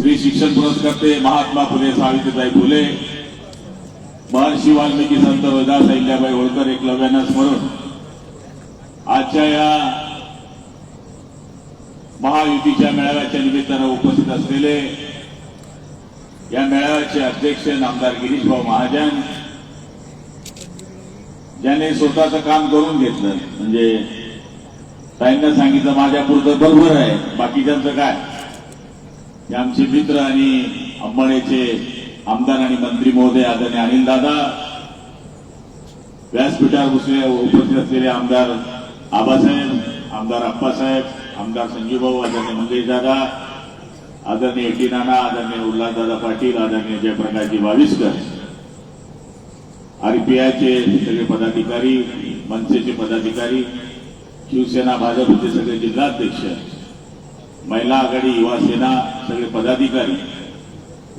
श्री शिक्षण पुरस्कर्ते महात्मा फुले सावित्रीबाई फुले महर्षी वाल्मिकी संत रोहिदास अहिल्याबाई होळकर एकलव्यांना स्मरून आजच्या या महायुतीच्या मेळाव्याच्या निमित्तानं उपस्थित असलेले या मेळाव्याचे अध्यक्ष नामदार गिरीशभाऊ महाजन ज्याने स्वतःचं काम करून घेतलं. म्हणजे ताईंना सांगितलं माझ्या पुरतं बरोबर आहे बाकीच्यांचं काय? हे आमचे मित्र आणि अंबाड्याचे आमदार आणि मंत्री महोदय आदरणीय अनिल दादा व्यासपीठावर बसले उपस्थित असलेले आमदार आबासाहेब आमदार अप्पासाहेब आमदार संजीव भाऊ आदरणीय मंगेश दादा आदरणीय एटी नाना आदरणीय उल्हासदादा पाटील आदरणीय जयप्रकाशजी बाविस्कर आरपीआयचे सगळे पदाधिकारी मनसेचे पदाधिकारी शिवसेना भाजपचे सगळे जिल्हाध्यक्ष महिला आघाडी युवा सेना सगळे पदाधिकारी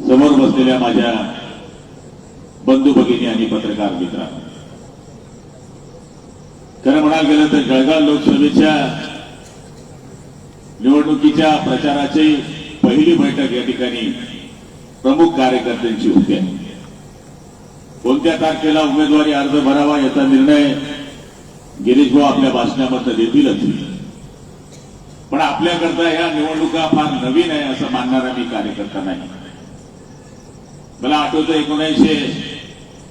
समोर बसलेल्या माझ्या बंधू भगिनी आणि पत्रकार मित्रा. खरं म्हणायला गेलं तर जळगाव लोकसभेच्या निवडणुकीच्या प्रचाराची पहिली बैठक या ठिकाणी प्रमुख कार्यकर्त्यांची होती. कोणत्या तारखेला उमेदवारी अर्ज भरावा याचा निर्णय गिरीश भाऊ आपल्या भाषणामध्ये देतीलच. पण आपल्याकरता या निवडणुका फार नवीन आहे असं मानणारा मी कार्यकर्ता नाही. मला आठवतं एकोणीसशे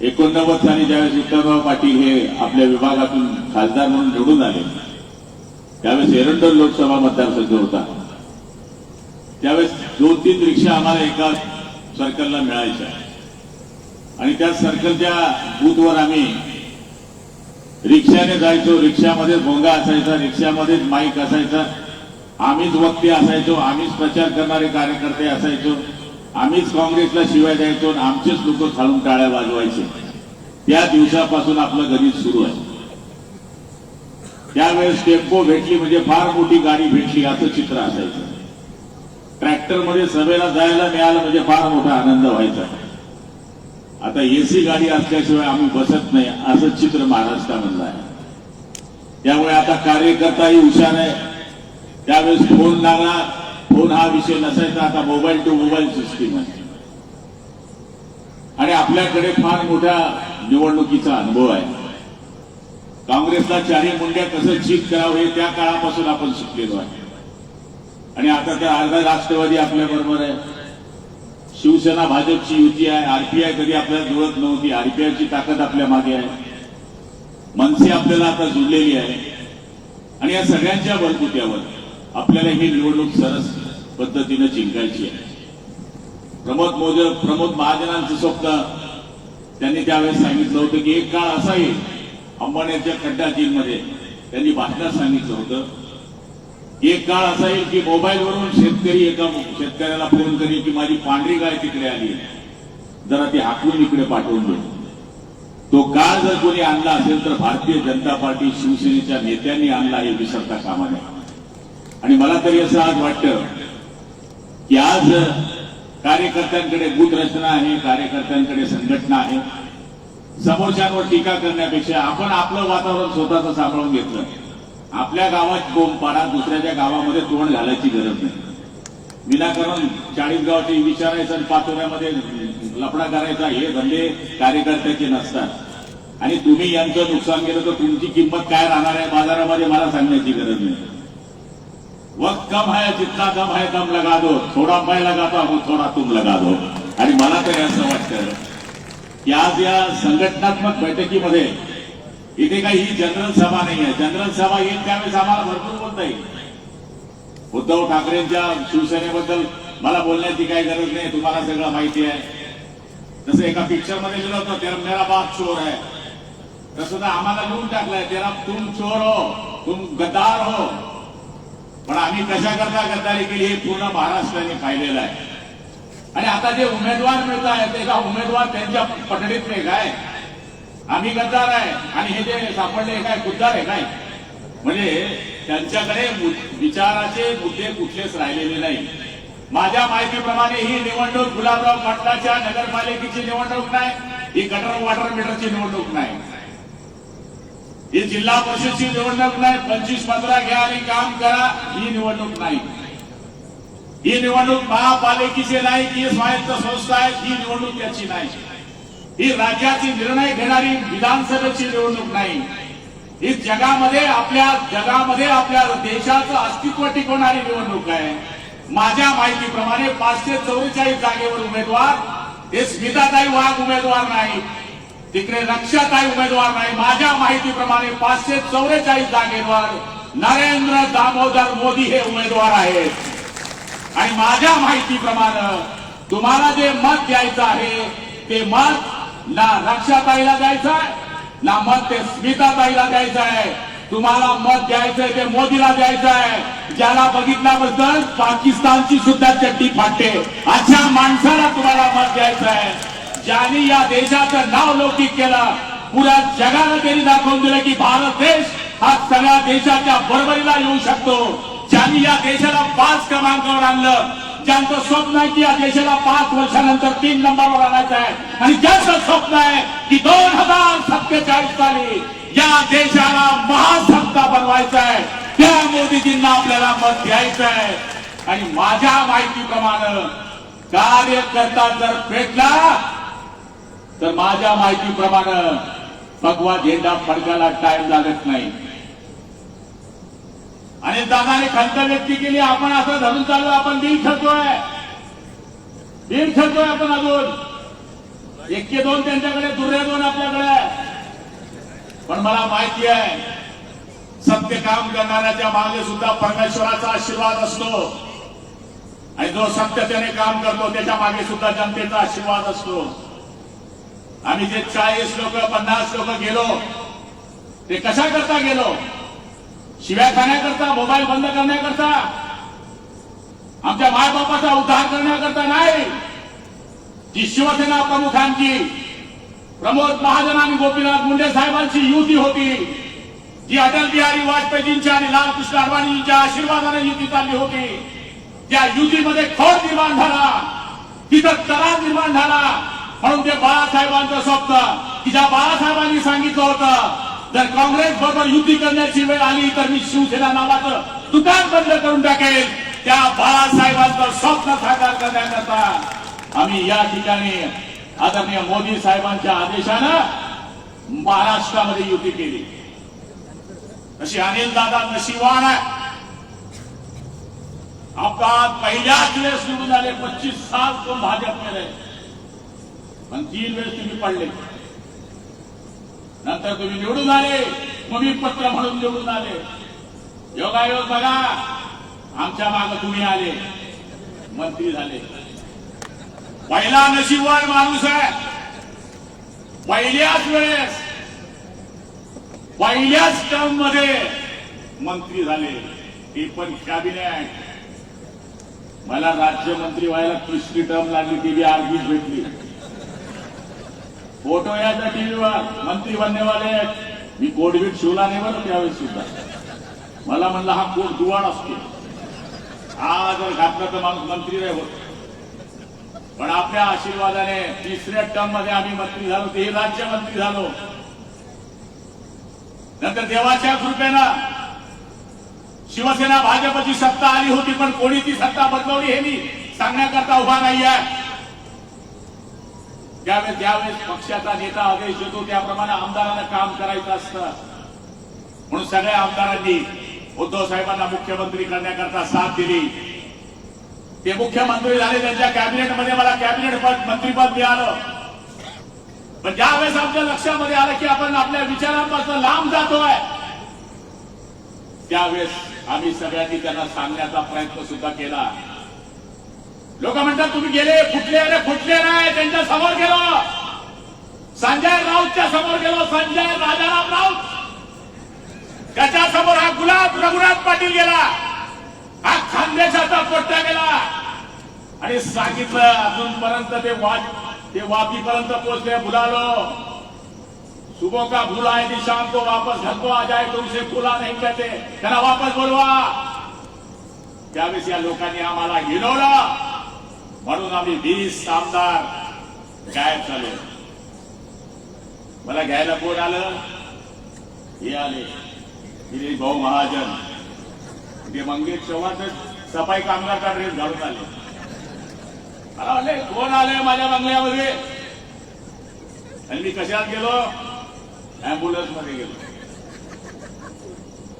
एकोणनव्वद साली ज्यावेळेस विठ्ठलराव पाटील हे आपल्या विभागातून खासदार म्हणून निवडून आले त्यावेळेस एरंडोल लोकसभा मतदारसंघ होता. त्यावेळेस दोन तीन रिक्षा आम्हाला एका सर्कलला मिळायच्या. आणि त्या सर्कलच्या बूथवर आम्ही रिक्षाने जायचो रिक्षामध्ये भोंगा असायचा रिक्षामध्येच माईक असायचा. आम्हीच वक्ते असायचो आम्हीच प्रचार करणारे कार्यकर्ते असायचो आम्हीच काँग्रेसला शिवाय द्यायचो आणि आमचेच लोक खालून टाळ्या वाजवायचे. त्या दिवसापासून आपलं गणित सुरू आहे. त्यावेळेस टेम्पो भेटली म्हणजे फार मोठी गाडी भेटली असं चित्र असायचं. ट्रॅक्टरमध्ये सभेला जायला मिळालं म्हणजे फार मोठा आनंद व्हायचा. आता एसी गाडी असल्याशिवाय आम्ही बसत नाही असं चित्र महाराष्ट्रामधलं आहे. त्यामुळे आता कार्यकर्ताही हुशार आहे. त्यावेळेस फोन लागला फोन हा विषय नसायचा आता मोबाईल टू मोबाईल सिस्टीम आहे. आणि आपल्याकडे फार मोठ्या निवडणुकीचा अनुभव आहे. काँग्रेसला चारी मुंड्या कसं चीत करावं हे त्या काळापासून आपण शिकलेलो आहे. आणि आता तर अर्धा राष्ट्रवादी आपल्या बरोबर आहे. शिवसेना भाजपची युती आहे आरपीआय कधी आपल्याला जुळत नव्हती आरपीआयची ताकद आपल्या मागे आहे. मनसे आपल्याला आता जुळलेली आहे. आणि या सगळ्यांच्या बलबुत्यावर आपल्याला ही निवडणूक सरस पद्धतीनं जिंकायची आहे. प्रमोद मोद प्रमोद महाजनांचं स्वप्न त्यांनी त्यावेळेस सांगितलं होतं की एक काळ असा येईल अंबाण्याच्या खड्डा मध्ये त्यांनी भाषणात सांगितलं होतं. एक काळ असा येईल की मोबाईलवरून शेतकरी एका शेतकऱ्याला फोन करेल की माझी पांढरी गाय तिकडे आली जरा ती हाकून इकडे पाठवून दे. तो काळ जर कोणी आणला असेल तर भारतीय जनता पार्टी शिवसेनेच्या नेत्यांनी आणला हे विसरता कामा नये. आणि मला तरी असं आज वाटतं की आज कार्यकर्त्यांकडे बूथ रचना आहे कार्यकर्त्यांकडे संघटना आहे. समोरच्यांवर टीका करण्यापेक्षा आपण आपलं वातावरण स्वतःच सांभाळून घेतलं. आपल्या गावात बोंब दुसऱ्याच्या गावामध्ये तोंड घालायची गरज नाही. विनाकारण चाळीसगावचे विचारायचं पाचोऱ्यामध्ये लफडा करायचा हे धंदे कार्यकर्त्याचे नसतात. आणि तुम्ही यांचं नुकसान केलं तर तुमची किंमत काय राहणार आहे बाजारामध्ये मला सांगण्याची गरज नाही. वक्त कम है जितना दम है दम लगा दो। थोडा मैं लगाता हूं थोडा तुम लगा दो। आणि मला तर असं वाटतं की आज या संघटनात्मक बैठकीमध्ये इथे काही ही जनरल सभा नाही आहे. जनरल सभा येईल त्यावेळेस आम्हाला भरपूर बोलता येईल. उद्धव ठाकरेंच्या शिवसेनेबद्दल मला बोलण्याची काही गरज नाही तुम्हाला सगळं माहिती आहे. जसं एका पिक्चरमध्ये लिहिलं होतं तेरा मेरा बाप चोर आहे तसं तर आम्हाला लिहून टाकलंय. तेरा तुम चोर हो तुम गद्दार हो. पण आम्ही कशा करता गद्दारी केली हे पूर्ण महाराष्ट्राने पाहिलेलं आहे. आणि आता जे उमेदवार मिळत आहेत ते उमेदवार त्यांच्या पटडीत नाही काय? आम्ही गद्दार आहे. आणि हे जे सापडले काय खुद्दार आहे काय? म्हणजे त्यांच्याकडे विचाराचे मुद्दे कुठलेच राहिलेले नाही. माझ्या माहितीप्रमाणे ही निवडणूक गुलाबराव पाटलाच्या नगरपालिकेची निवडणूक नाही ही गटर वॉटर मीटरची निवडणूक नाही. ही जिल्हा परिषदची निवडणूक नाही पंचवीस पंधरा घ्या आणि काम करा ही निवडणूक नाही. ही निवडणूक महापालिकेची नाही ही स्वायत्त संस्था आहे ही निवडणूक त्याची नाही. ही राज्याची निर्णय घेणारी विधानसभेची निवडणूक नाही. ही जगामध्ये आपल्या जगामध्ये आपल्या देशाचं अस्तित्व टिकवणारी निवडणूक आहे. माझ्या माहितीप्रमाणे पाचशे चौवेचाळीस जागेवर उमेदवार हे स्मिताताई वाघ उमेदवार नाही तिकडे रक्षाताई उमेदवार नाही. माझ्या माहितीप्रमाणे पाचशे चौवेचाळीस जागेवर नरेंद्र दामोदर मोदी हे उमेदवार आहेत. आणि माझ्या माहितीप्रमाणे तुम्हाला जे मत द्यायचं आहे ते मत ना रक्षाताईला द्यायचं आहे ना मत ते स्मिताताईला द्यायचं आहे. तुम्हाला मत द्यायचंय ते मोदीला द्यायचं आहे. ज्याला बघितल्याबद्दल पाकिस्तानची सुद्धा चड्डी फाटते. अशा माणसाला तुम्हाला मत द्यायचं आहे. ज्यांनी या देशाचं नाव लौकिक केलं पुऱ्या जगाला त्यांनी दाखवून दिलं की भारत देश हा सगळ्या देशाच्या बरोबरीला येऊ शकतो. ज्यांनी या देशाला पाच क्रमांकावर आणलं ज्यांचं स्वप्न आहे की या देशाला पाच वर्षानंतर तीन नंबरवर आणायचं आहे. आणि ज्यांचं स्वप्न आहे की दोन हजार सत्तेचाळीस साली या देशाला महासत्ता बनवायचा आहे त्या मोदीजींना आपल्याला मत द्यायचं आहे. आणि माझ्या माहितीप्रमाणे कार्यकर्ता जर पेटला तर माझ्या माहितीप्रमाणे भगवा झेंडा फडकायला टाइम लागत नाही. आणि दादाने खंत व्यक्त केली आपण असं धरून चालू आपण बिल ठरतोय बिल ठरतोय आपण अजून. एक्के दोन त्यांच्याकडे दुर्रे दोन आपल्याकडे. पण मला माहिती आहे सत्य काम करणाऱ्याच्या मागे सुद्धा परमेश्वराचा आशीर्वाद असतो. आणि जो सत्यतेने काम करतो त्याच्यामागे सुद्धा जनतेचा आशीर्वाद असतो. आम्ही जे चाळीस लोक पन्नास लोक गेलो ते कशा करता गेलो? शिव्या खाण्याकरता मोबाईल बंद करण्याकरता? आमच्या मायबापाचा उद्धार करण्याकरता नाही. जी शिवसेना प्रमुखांची प्रमोद महाजन आणि गोपीनाथ मुंडे साहेबांची युती होती जी अटल बिहारी वाजपेयींच्या आणि लालकृष्ण अडवाणींच्या आशीर्वादाने युती चालली होती त्या युतीमध्ये खोड निर्माण झाला तिथं तरार निर्माण झाला. म्हणून ते बाळासाहेबांचं स्वप्न. की ज्या बाळासाहेबांनी सांगितलं होतं जर काँग्रेस बरोबर युती करण्याची वेळ आली तर मी शिवसेना नावाचं दुकान बंद करून टाकेल त्या बाळासाहेबांचं स्वप्न साकार करण्याकरता आम्ही या ठिकाणी आदरणीय मोदी साहेबांच्या आदेशानं महाराष्ट्रामध्ये युती केली. अशी अनिल दादा नशिवान आहे. अपघात पहिल्याच वेळेस निवडून आले पच्चीस साल तो भाजपमध्ये. पण तीन वेळेस तुम्ही पडले. नंतर तुम्ही निवडून आले. तुम्ही पत्र म्हणून निवडून आले. योगायोग बघा. आमच्या माग तुम्ही आले. मंत्री झाले. पहिला नशीबवान माणूस आहे. पहिल्याच वेळेस पहिल्याच टर्ममध्ये मंत्री झाले. ते पण कॅबिनेट मला राज्यमंत्री व्हायला तिसरी टर्म लागली ती बी अर्धीच भेटली. फोटो यायचा टीव्हीवर मंत्री बननेवाले आहेत. मी कोडवीट शिवला नाही बरं त्यावेळेस सुद्धा. मला म्हणलं हा कोट दुवाड असतो. हा जर घातला तर माणूस मंत्री नाही होत. पण आपल्या आशीर्वादाने तिसऱ्या टर्ममध्ये आम्ही मंत्री झालो ते राज्यमंत्री झालो. नंतर देवाच्या कृपेनं शिवसेना भाजपची सत्ता आली होती पण कोणी ती सत्ता बदलवली हे मी सांगण्याकरता उभा नाही आहे ज्यावेळेस ज्यावेळेस पक्षाचा नेता आदेश देतो त्याप्रमाणे आमदारांना काम करायचं असतं. म्हणून सगळ्या आमदारांनी उद्धव साहेबांना मुख्यमंत्री करण्याकरता साथ दिली. ते मुख्यमंत्री झाले त्यांच्या कॅबिनेटमध्ये मला कॅबिनेट पद मंत्रीपद मिळालं. पण ज्यावेळेस आमच्या लक्षामध्ये आलं की आपण आपल्या विचारांपासून लांब जातोय त्यावेळेस आम्ही सगळ्यांनी त्यांना सांगण्याचा प्रयत्न सुद्धा केला. लोक म्हणतात तुम्ही गेले फुटले रे फुटले नाही त्यांच्यासमोर गेलो. संजय राऊतच्या समोर गेलो संजय राजाराम राऊत. त्याच्यासमोर हा गुलाब रघुनाथ पाटील गेला. हा खानदेशाचा पोट्टा गेला. आणि सांगितलं अजूनपर्यंत ते वाट ते वापीपर्यंत पोहोचले बुलालो. सुबह का भूला है कि शाम को वापस घर को आ जाए तो उसे भूला नहीं कहते त्यांना वापस बोलवा. त्यावेळेस या लोकांनी आम्हाला हिनवलं म्हणून आम्ही वीस आमदार गायब झालो. मला घ्यायला कोण आलं? हे आले. दिलीप भाऊ महाजन. ते मंगेश चव्हाण सफाई कामगारचा ड्रेस घालून आले. कोण आले माझ्या बंगल्यामध्ये? आणि मी कशात गेलो? अँब्युलन्समध्ये गेलो.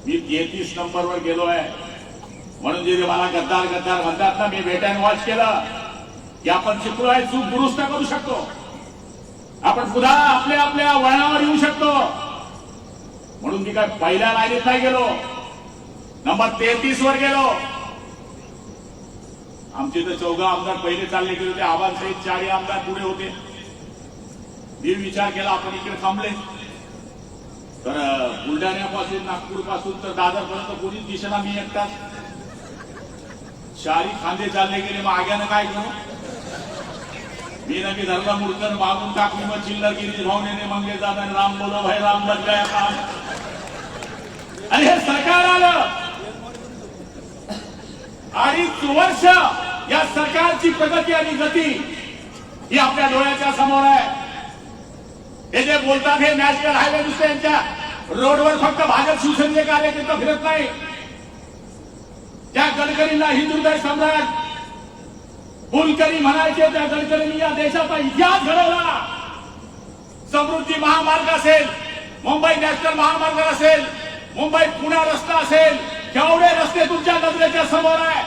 मी तेहतीस नंबर वर गेलो आहे. म्हणून जे मला गद्दार गद्दार म्हणतात ना मी वेट वॉच केलं. की आपण शिकलो आहे चूक दुरुस्त करू शकतो. आपण पुन्हा आपल्या आपल्या वळणावर येऊ शकतो. म्हणून मी काय पहिल्या लाईनीत नाही गेलो. नंबर तेहतीस वर गेलो. आमचे तर चौघा आमदार पहिले चालले गेले होते. आबासाहेब चारही आमदार पुढे होते. मी विचार केला आपण इकडे थांबले. तर बुलढाण्यापासून नागपूरपासून तर दादरपर्यंत कोणीच दिशेला मी एकटाच. चारी खांदे चालले गेले. मग आग्यानं काय करू? मी नक्की धरला मुडकन मागून टाकली मग चिल्लर गिरी भावनेने मंगे आणि राम बोलो भाई राम बन काम. आणि हे सरकार आलं. अडीच वर्ष या सरकारची प्रगती आणि गती ही आपल्या डोळ्याच्या समोर आहे. हे जे बोलतात हे नॅशनल हायवे नुसते यांच्या रोडवर फक्त भाजप शिवसेनेचे कार्यकर्ते फिरत नाही. त्या गडकरींना हिंदुदय सम्राट फुलकरी म्हणायचे त्या गडकरींनी या देशाचा इतिहास घडवला. समृद्धी महामार्ग असेल मुंबई नॅशनल महामार्ग असेल मुंबई पुणे रस्ता असेल केवढे रस्ते तुमच्या नजरेच्या समोर आहे.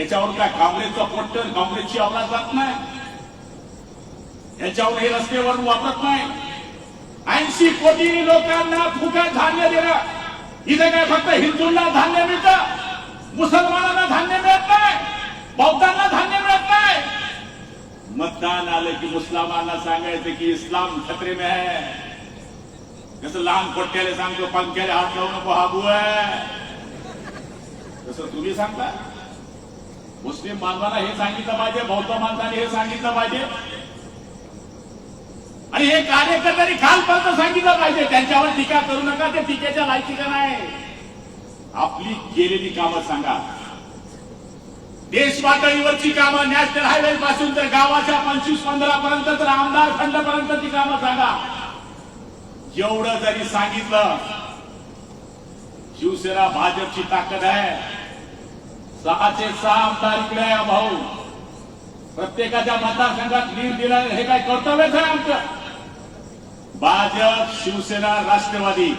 याच्यावर काय काँग्रेसचं पोट्टर काँग्रेसची आवाज जात नाही? याच्यावर हे रस्तेवर वापरत नाही? ऐंशी कोटी लोकांना फुकट धान्य देणं इथे काय फक्त हिंदूंना धान्य मिळतं? मुसलमानांना धान्य मिळत नाही? बौद्धांना धान्य मतदान आलं की मुसलमानांना सांगायचं की इस्लाम खतरे में है. जसं लहान पोट्याला सांगतो, पंख्याला हात लावू नको हाबू आहे तसं तुम्ही सांगता? मुस्लिम बांधवांना हे सांगितलं पाहिजे, बौद्ध माणसाने हे सांगितलं पाहिजे. आणि हे कार्यकर्त्यांनी कालपर्यंत सांगितलं पाहिजे, त्यांच्यावर टीका करू नका, ते टीकेच्या लायकीचं नाही. आपली केलेली कामं सांगा. देश पातळीवरची कामं नॅशनल हायवे पासून तर गावाच्या पंचवीस पंधरा पर्यंत तर आमदार खंडपर्यंतची कामं सांगा. एवढं जरी सांगितलं शिवसेना भाजपची ताकद आहे. सहाचे सहा आमदार इकडे आहे भाऊ. प्रत्येकाच्या मतदारसंघात लीड दिलं हे काय कर्तव्यच आहे आमचं? भाजप शिवसेना राष्ट्रवादी.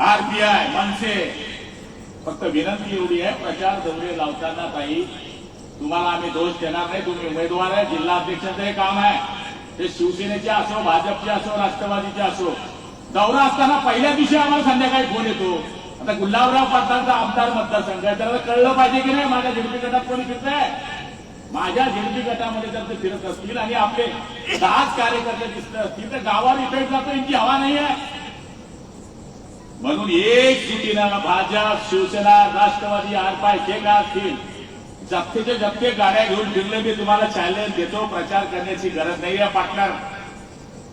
आरपीआय मनसे. फक्त विनंती एवढी आहे प्रचार दौरे लावताना काही तुम्हाला आम्ही दोष देणार नाही तुम्ही उमेदवार आहे जिल्हा अध्यक्षाचं हे काम आहे. ते शिवसेनेचे असो भाजपचे असो राष्ट्रवादीचे असो दौरा असताना पहिल्या दिवशी आम्हाला संध्याकाळी फोन येतो. आता गुलाबराव पाटलांचा आमदार मतदारसंघ आहे त्याला कळलं पाहिजे की नाही माझ्या झेडपी गटात कोणी फिरतंय? माझ्या झेडपी गटामध्ये जर ते फिरत असतील आणि आपले दहाच कार्यकर्ते दिसत असतील तर गावावर इफेक्ट जातो यांची हवा नाही आहे. म्हणून एक जुटीनं भाजप शिवसेना राष्ट्रवादी आरपाय जे काय असतील जप्तीचे जप्ते गाड्या घेऊन फिरले मी तुम्हाला चॅलेंज देतो. प्रचार करण्याची गरज नाहीये पार्टनर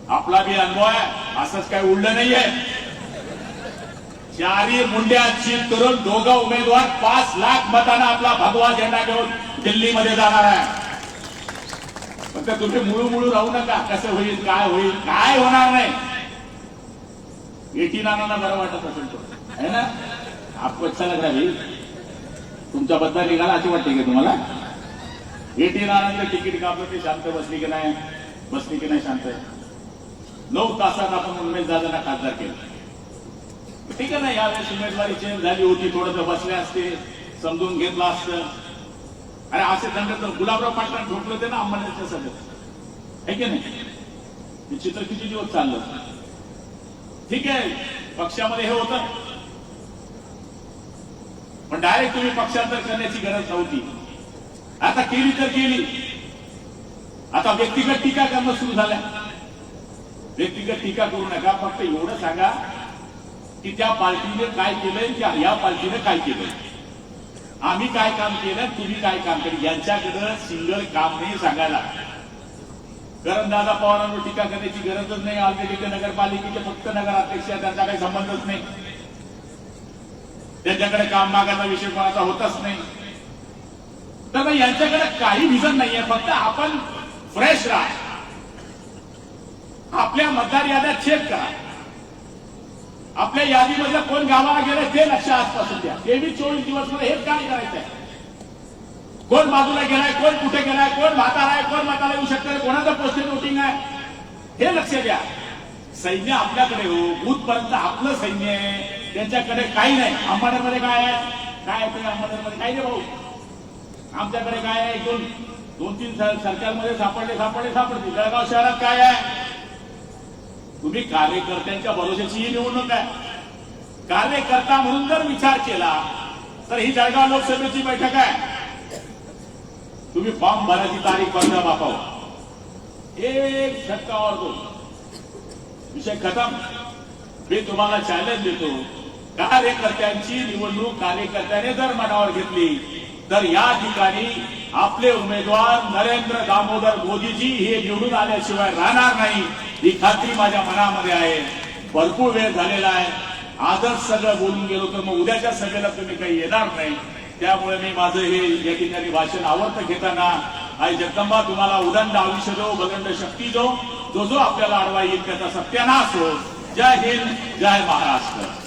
आपला बी अनुभव आहे. असंच काही उडलं नाहीये. चारी मुंड्या चीत करून दोघं उमेदवार पाच लाख मतांना आपला भगवा झेंडा घेऊन दिल्लीमध्ये जाणार आहे. फक्त तुम्ही मुळू मुळू राहू नका. कसं होईल काय होईल काय होणार नाही. एटी नानांना बरं वाटत असेल तो. है ना? आपको अच्छा लग तुमचा बद्दा निघाला अशी वाटते की तुम्हाला? एटी नानांचं तिकीट कापलं ते शांत बसली की नाही? बसली की नाही शांत? नऊ तासात आपण उमेश दादांना खासदार केलं. ठीक आहे ना यावेळेस उमेदवारी चेंज झाली होती थोडस बसले असते समजून घेतलं असतं. अरे असे दंड तर गुलाबराव पाटलांना ठोकलं होते ना अंबानीच्या सगळं आहे की नाही? हे चित्र किती दिवस चाललं ठीक आहे. पक्षामध्ये हे होतं. पण डायरेक्ट तुम्ही पक्षांतर करण्याची गरज नव्हती. आता केली तर केली. आता व्यक्तिगत टीका करणं सुरू झाल्या. व्यक्तिगत टीका करू नका. फक्त एवढं सांगा की त्या पार्टीने काय केलंय त्या या पार्टीने काय केलंय. आम्ही काय काम केलं तुम्ही काय काम केलं? यांच्याकडं सिंगल काम नाही सांगायला. कारण दादा पवारांवर टीका करण्याची गरजच नाही. ऑलरेडी ते नगरपालिकेचे फक्त नगराध्यक्ष त्यांचा काही संबंधच नाही. त्यांच्याकडे काम मागायचा विषय कोणाचा होतच नाही. तर मग यांच्याकडे काही विजन नाहीये. फक्त आपण फ्रेश राहा. आपल्या मतदार याद्या चेक करा. आपल्या यादीमधल्या कोण गावाला गेलं ते लक्ष आजपासून द्या. तेवीस चोवीस दिवस मला हेच काय करायचं आहे कोण बाजूला गेलाय कोण कुठे गेलाय कोण म्हातारा आहे कोण म्हातारा येऊ शकतं कोणाचं पोस्टेज वोटिंग आहे? हे लक्ष द्या. सैन्य आपल्याकडे हो. भूतपर्यंत आपलं सैन्य आहे. त्यांच्याकडे काही नाही. अंबाडरमध्ये काय आहे? काय आहे अंबाडरमध्ये काही नाही भाऊ. आमच्याकडे काय आहे? दोन दोन तीन सरकारमध्ये सापडले सापडले सापडले जळगाव शहरात काय आहे? तुम्ही कार्यकर्त्यांच्या भरोशाची ही निवडणूक आहे. कार्यकर्ता म्हणून जर विचार केला तर ही जळगाव लोकसभेची बैठक आहे. तुम्ही फॉर्म भरायची तारीख पंधरा बापाव एक शतकावर दोन विषय खतम. मी तुम्हाला चॅलेंज देतो. कार्यकर्त्यांची निवडणूक कार्यकर्त्याने जर मनावर घेतली तर या ठिकाणी आपले उमेदवार नरेंद्र दामोदर मोदीजी हे निवडून आल्याशिवाय राहणार नाही ही खात्री माझ्या मनामध्ये आहे. भरपूर वेळ झालेला आहे. आजच सगळं बोलून गेलो तर मग उद्याच्या सभेला तुम्ही काही येणार नाही. त्यामुळे मी माझं हे या ठिकाणी भाषण आवडतं घेताना आई जगदंबा तुम्हाला उदंड आयुष्य दो बदंड शक्ती दो जो जो आपल्याला आडवा येईल त्याचा सत्यानाश हो जय हिंद जय महाराष्ट्र.